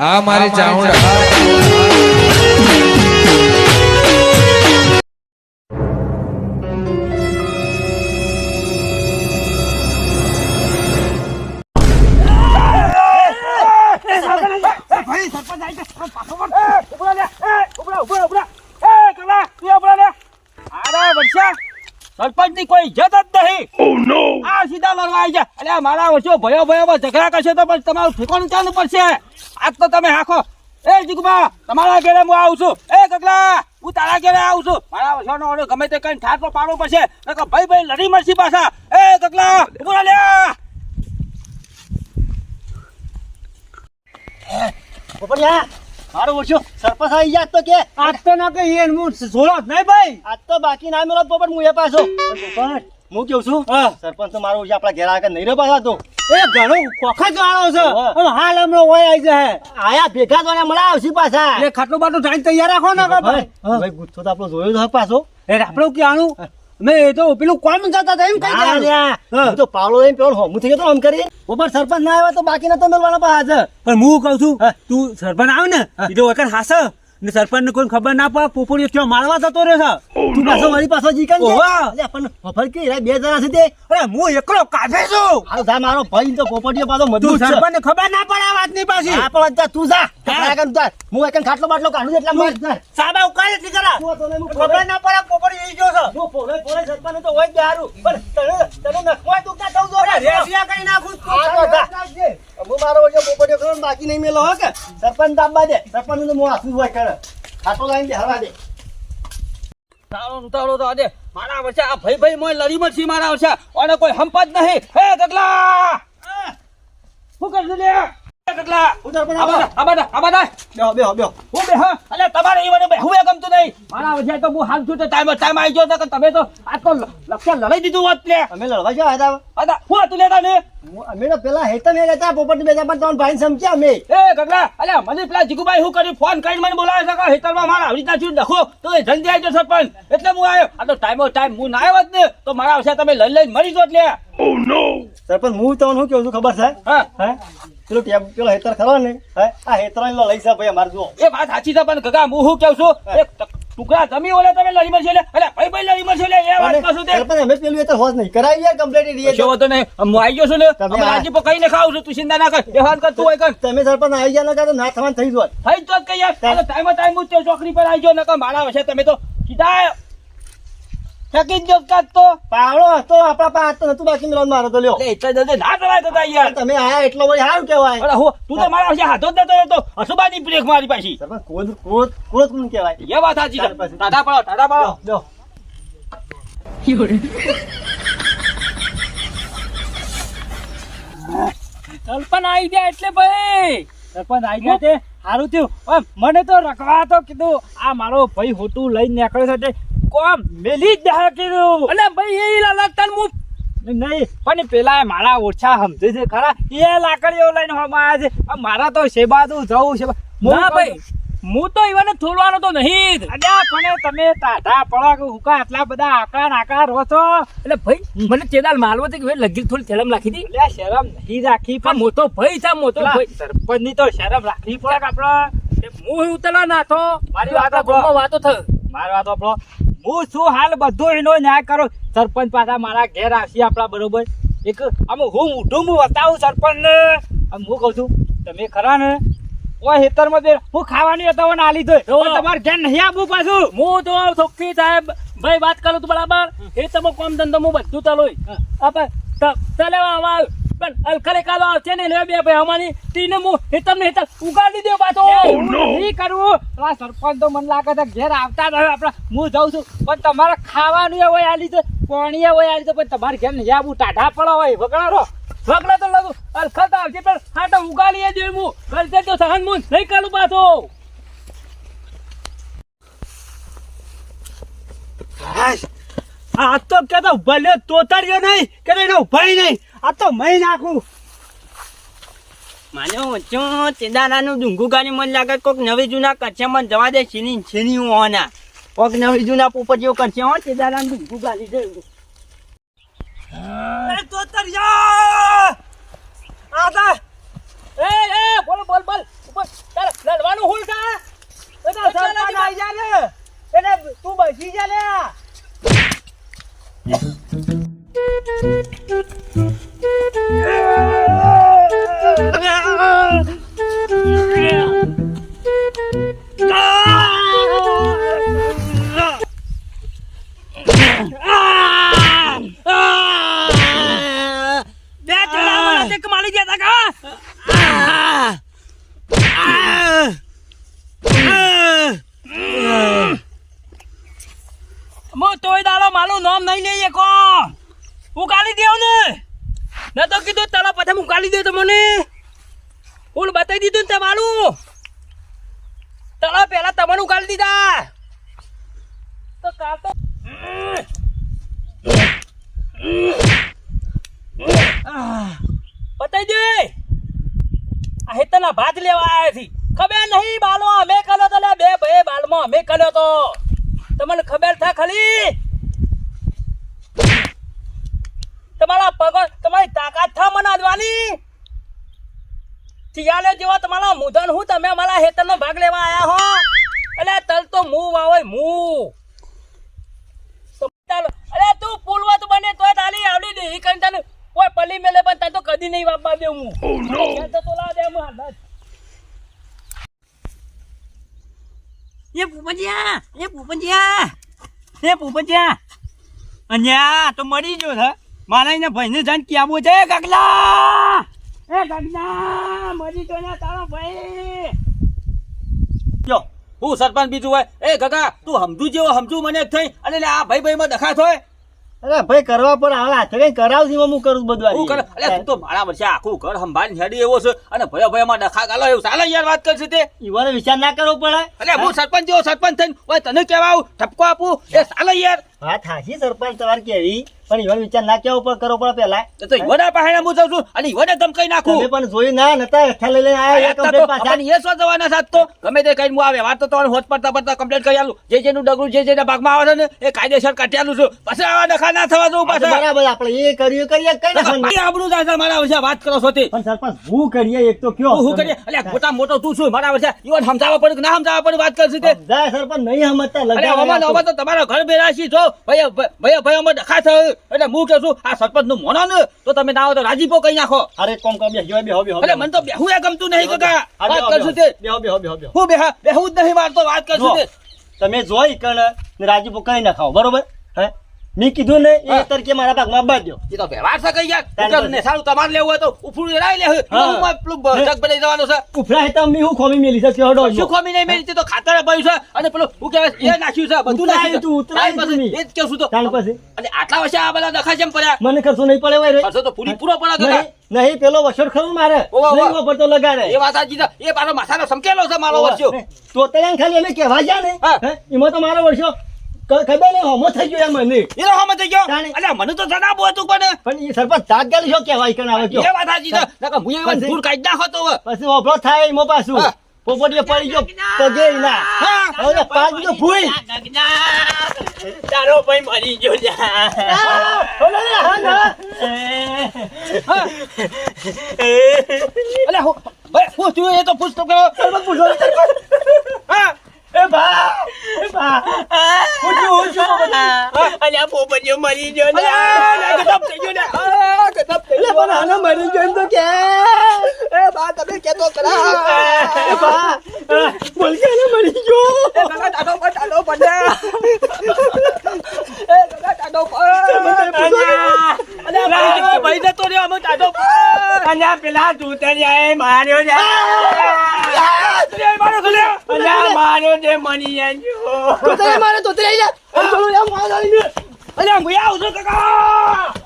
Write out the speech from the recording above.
આ મારી ચાઉંડા સરપંચની કોઈ ઇજ્જત જ નહીં આ સીધા લડવા આવી જાય અલ્યા મારા વર્ષો ભયો ભયો ઝઘડા કરશે તો પછી તમારું ઠેકાણું ચાલુ પડશે? આજ તો તમે હાખો. એ જીગુબા તમારા ઘરે હું આવું છું. એ કકલા હું તારા ઘરે આવું છું. મારા વસવાનો ઓર્ડર ગમે તે કઈ ઠાર તો પાડવો પડશે. નકર ભાઈ ભાઈ લડી મળશે પાછા. એ કકલા બોલા લે લ્યા. પોપડિયા મારો ઓછો સરપંચ આવી જાત તો કે? આજ તો ના કઈ એ હું સોળો નહીં ભાઈ. આજ તો બાકી ના મેલો પોપટ હું એ પાછો. પોપટ હું કેવું છું? હા. સરપંચ તો આપડા આપણા ઘેર આગળ નહીં રહ્યો પાછા તો? એ ઘણો વખત ગાળો છે. અને હાલ હમણાં હોય આવી જાય આયા ભેગા તો મળા આવશે પાછા. એ ખાટલું બાટલું ટાઈમ તૈયાર રાખો ને ભાઈ. હા. ભાઈ ગુસ્સો તો આપણો જોયો તો પાછો. એ આપણે ક્યાંનું મેં તો પેલું કોમ જતા હતા એમ. હા. હું તો પાવલો લઈને પેલો હોમું થઈ ગયો તો આમ કરી. પોપટ સરપંચ ના આવ્યા તો બાકી નતો મળવાના પાસે પણ હું કહું છું તું સરપંચ આવે ને હા. એ તો વખત હાસ. ને સરપંચ ને કોઈ ખબર ના પડે પોપડીઓ ક્યાં મારવા જતો રહ્યો છે? તું પાછો મારી પાછો જીકન છે ઓવા. પણ ફફર કે રે બે જણા છે તે. અરે હું એકલો કાઢે છું. હાલ થા મારો ભાઈ તો પોપડીઓ પાછો મજૂર છે. સરપંચ ને ખબર ના પડે આ વાતની પાછી. આ પણ જા તું જા. આગળ જા હું એકન ખાટલો બાટલો કાઢું એટલા માર સાબા ઉકાળે થી કરા. તું તો ખબર ના પડે પોપડી એ ગયો છે. હું પોલે પોલે સરપંચ તો હોય જ હારું પણ તને તને નખવા તું કા દઉં જો અરે રેસિયા કરી નાખું તું? તો જા. હું મારો વચ્ચે પોપટીયો કરો બાકી નહીં મેલો હો કે? સરપંચ દાબવા દે. સરપંચ તો હું હાથું હોય કરે ખાટલો લાવીને બેહવા દે. તારો ઉતારો તો આજે મારા વચ્ચે આ ભાઈ ભાઈ મોય લડી મળશે મારા વચ્ચે અને કોઈ હંપ જ નહીં. હે ગગલા શું કરશું લે હે આ આ બેહો બેહો બેહો. હું બે અલે તમારે ઈ મને બેહવું એ ગમતું નહીં. મારા વચ્ચે તો હું હાલ છું તો ટાઈમ ટાઈમ આવી ગયો કે તમે તો આ તો લક્ષ્ય લડાઈ દીધું હોત લે અમે લડવા જવા હતા. અદા હું હતું લેતા ને? અમે તો પેલા લેતા પોપટ બેજા પણ તમને ભાઈ સમજ્યા અમે. એ ગગલા અલે મને પેલા જીગુભાઈ હું કરી ફોન કરીને મને બોલાવે છે હેતરમાં મારા આવી રીતના છું ડખો તો એ જલ્દી આવી એટલે હું આવ્યો. આ તો ટાઈમો ટાઈમ હું ના આવ્યો જ ને તો મારા વચ્ચે તમે લઈ લઈને મરી જોત લે સરપંચ હું તમને શું કેવું છું ખબર છે? હા. હે? પેલો ટેબ પેલો હેતર ખરો ને? હે? આ હેતર લઈ જા ભાઈ અમારે જુઓ. એ વાત સાચી છે પણ ગગા હું શું કેવું છું? એક ટુકડા જમી ઓલે તમે લડી મળશે એટલે અરે ભાઈ ભાઈ લડી મળશે એટલે એ વાત કશું તે પણ અમે પેલું હેતર હોજ નહીં. કરાવી યાર કમ્પ્લેટ રીએ કશો તો. નહીં. હું આવી ગયો છું ને. તમે અમે આ- રાજી ને ખાવ છું. તું ચિંતા ના કર. એ વાત કર તું હોય કર. તમે સરપંચ આવી ગયા નકા તો ના થવાન થઈ જોત થઈ તો કે યાર. ટાઈમ ટાઈમ હું ચોકડી પર આવી ગયો નકર મારા વચ્ચે તમે તો સીધા ફેંકી જ દો કાચ તો પાવડો હતો આપણા પાસે તો નતું બાકી મિલન મારો તો લ્યો. એટલે એટલા જલ્દી ના કરાય તો યાર તમે આયા એટલો ભાઈ સારું કહેવાય. અરે હો તું તો મારા પાસે હાથો જ નતો તો હસુબાની બ્રેક મારી પાછી. સરપંચ ક્રોધ ક્રોધ ક્રોધ કોણ કહેવાય? એ વાત સાચી ટાટા પડો ટાટા પડો. જો સરપંચ આવી ગયા એટલે ભાઈ. સરપંચ આવી ગયા તે સારું થયું. મને તો રખવા તો કીધું આ મારો ભાઈ હોટું લઈને નીકળ્યો છે કોમ મેલી જ દે કીધું. અલે ભાઈ એ લાલતન મુ નહીં પણ પેલા મારા ઓછા સમજે છે ખરા. એ લાકડીઓ લઈને હમણાં આવ્યા છે. મારા તો શેબાદુ જવું છે. ના ભાઈ હું તો ઈવાને થોડવાનો તો નહીં અલ્યા પણ તમે તાઢા પડો કે હુકા આટલા બધા આકડા નાકા રહો છો. એટલે ભાઈ મને ચેદાલ માલવો તે કે લગી થોડી શરમ રાખી દી એટલે શરમ નહીં રાખી પણ મોટો ભાઈ છે મોટો ભાઈ. સરપંચની તો શરમ રાખવી પડે કે આપડે? હું ઉતરવા ના તો. મારી વાત વાતો થ મારી વાતો આપણો હું શું હાલ બધો એનો ન્યાય કરો? સરપંચ પાછા મારા ઘેર આવશે આપણા બરોબર. એક આમ હું મોઢું હું બતાવું સરપંચ ને આમ હું કહું છું તમે ખરા ને? ઓ હેતરમાં બે હું ખાવાની હતો ના લીધો તમારે ઘેર નહીં આપું પાછું. હું તો સુખી સાહેબ ભાઈ વાત કરું તું બરાબર? એ તમે કોમ ધંધો હું બધું તલોય આપણે તલે આવા. પણ અલખરે કાલો આવશે ને લે બે ભાઈ અમારી તીને હું હેતર ને હેતર ઉગાડી દે પાછો. નહીં કરવું આ સરપંચ તો મને લાગે છે ઘેર આવતા રહે આપણે હું જાઉં છું. પણ તમારે ખાવાનું હોય આ લીધે પાણી હોય આ લીધે પણ તમારે ઘેર ને આવું ટાઢા પડો હોય. વગડારો વગડા તો લાગુ. તો આવશે પણ હા તો ઉગાડીએ જોઈએ હું. કરતે તો સહન મું નહીં કરું પાછો. આ તો કે તો ભલે તોતર્યો નહીં કે એનો ભાઈ નહીં. આ તો મય નાખું. માને વચ્ચું ચિદારાનું ડુંગું ગાડી મને નવી જૂના કરશે જવા દે છીની છીની નવી જૂના પોપર જેવો કરશે હો ચિદારાનું ડુંગું ગાડી જઈ તો તરિયા આદા એ બોલ બોલ બોલ. ઉપર લડવાનું બે ગયા તા મો તોય દાડો મારું નામ નહીં લઈએ કો ઉકાલી દેવ ને ન તો કીધું તારા પછી ઉકાળી દે તમને મને ફૂલ બતાવી દીધું ને તમારું તારા પહેલા તમને ઉકાલી દીધા તો કાલ દે આ હેતના ભાત લેવા આવ્યા ખબર નહીં બાલો, અમે કર્યો બે ભાઈ બાલમાં અમે ખબર તમારા પગ, તમારી તાકાત થા મને શિયાળે જેવા તમારા મુધન હું, તમે અમારા હેતરનો ભાગ લેવા આયા હો. એટલે તલ તો મું. અરે તું પુલવત બને તોય તાલી આવડી દે. કઈ તને કોઈ પલી મેલે પણ તને તો કદી નહીં વાપવા દે હું. ઘેર તો તોલા દે હું એ પૂપંજિયા એ પૂપંજિયા એ પૂપંજિયા અન્યા તો મરી ગયો છે. મારા એને ભાઈને જાણ ક્યાં છે ગગલા? એ ગગલા મરી ગયો ને તારો ભાઈ. જો હું સરપંચ બીજું હોય. એ ગગા તું સમજુ જેવો સમજુ મને થઈ. અને આ ભાઈ ભાઈ માં દખા થોય. અરે ભાઈ કરવા પણ હાલ હાથે કઈ હું કરું બધું હું કરે? તું તો મારા વર્ષે આખું ઘર સંભાળી હેડી એવો છે. અને ભયો ભયો માં દખા ગાલો એવું ચાલે યાર વાત કરશે તે? ઈવાનો વિચાર ના કરવો પડે. અલે હું સરપંચ જેવો સરપંચ થઈને ઓય તને કેવા આવું ઠપકો આપું? એ ચાલે યાર. વાત હાચી સરપંચ તમારે કેવી? પણ ઈવાનો વિચાર ના કેવો પડે કરવો પડે પેલા. તો ઈવડા પાસે હું જાઉં છું અને ઈવડે ગમ કઈ નાખું પણ જોયું ના નતા હેઠા લઈ લઈને આયા કમ્પ્લેટ પાછા. એ સો જવાના સાથ તો? ગમે તે કઈ હું આવે. વાત તો તમારે હોત પડતા પડતા કમ્પ્લેટ કરી આલું. જે જેનું ડગલું જે જેના ભાગમાં આવે છે ને એ કાયદેસર કાઢી આલું છું. પછી આવા ડખા ના થવા દઉં પાછા. બરાબર આપણે એ કર્યું કરીએ કઈ નાખવાનું? ભાઈ આબરૂ મારા વિશે વાત કરો છો તે. પણ સરપંચ હું કરીએ એક તો કયો હું કરીએ? મોટા મોટો તું છું મારા વિશે ઈવન સમજાવવા પડે કે ના સમજાવવા પડે વાત કરશે તે? સરપંચ નહીં સમજતા લગાવ અમાર અમાર તો તમારા ઘર બેરાશી છો. ભાઈ ભાઈ ભાઈ અમે ડખા થયો એટલે હું કે છું આ સરપંચનું મોનો ને તો તમે ના આવો તો રાજીપો કઈ નાખો. અરે કોમ કોમ બે બેહો બેહો એટલે મને તો બેહું એ ગમતું નહીં કાકા. વાત કરશું તે. બેહો બેહો બેહો બેહો. હું બેહા બેહું જ નહીં મારતો વાત કરશું તે. તમે જોઈ કણ રાજીપો કઈ ના ખાઓ બરોબર? હે? મેં કીધું ને એ તરીકે મારા ભાગમાં દો એ તો વ્યવહાર છે કઈ યાર. ને સારું તમારે લેવું હોય તો ઉફું રાઈ લે. હું. પેલું જગ બનાવી દેવાનું છે. ઉફળા હેતા મેં હું ખોમી મેલી છે? કેવડો શું ખોમી નહીં મેલી? તો ખાતર ભર્યું છે. અને પેલું હું કહેવાય એ નાખ્યું છે. બધું નાખ્યું તું, ઉતરાય તું એ જ છું તો. તાણ પછી અને આટલા વર્ષે આ બધા દખા જેમ પડ્યા? મને ખર્ચો નહીં પડે હોય ખર્ચો તો પૂરી પૂરો પડે નહીં નહીં પેલો વસોડ ખરું મારે. નહીં વાપરતો લગાડે. એ વાત આજી એ મારો માથાનો સમકેલો છે મારો વર્ષો. તો તૈયાર ખાલી અમે કહેવા જા ને. એમાં તો મારો વર્ષો. ખબર નહીં હોમો થઈ ગયો એમ મને. એ તો હમણાં થઈ ગયો. અલ્યા મને તો જણાવું હતું પણ પણ એ સરપંચ તાત્કાલિક શું કહેવાય કે આવે કયો? એ વાત સાચી છે. નકર હું એવા પછી? કાઢી નાખો તો પછી ઓફરો થાય એમાં પાછું. પોપટીએ પડી ગયો પગે ના. હા. હવે પાંચ જો ભૂઈ. તારો ભાઈ મરી ગયો ના. અલ્યા હું ભાઈ હું તું એ તો પુસ્તક પૂછો હા. એ બા એ બા હું છું અલ્યા પોપટીઓ મરી ગયો ને ગજબ થઈ ગયો ને ગજબ થઈ આનો મરી ગયો તો કે એ બા તમે કેતો કરા અલ્યા મની આજો તો મારે તો તે લઈ જા અલ્યા હું આવું